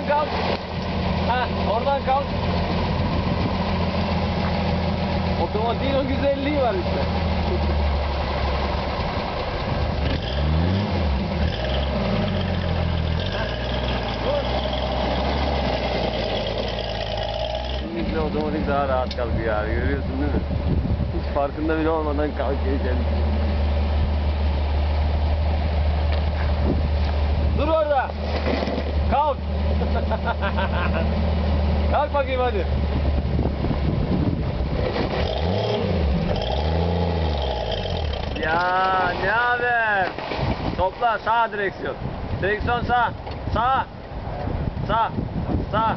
Oradan kalk. Ha, oradan kalk. Otomatiğin o güzelliği var işte. Kesinlikle otomatik daha rahat kalkıyor abi görüyorsun değil mi? Hiç farkında bile olmadan kalkıyor kendisi. Kalk bakayım hadi. Ya ne haber? Topla sağ direksiyon. Direksiyon sağ. Sağ. Sağ. Sağ.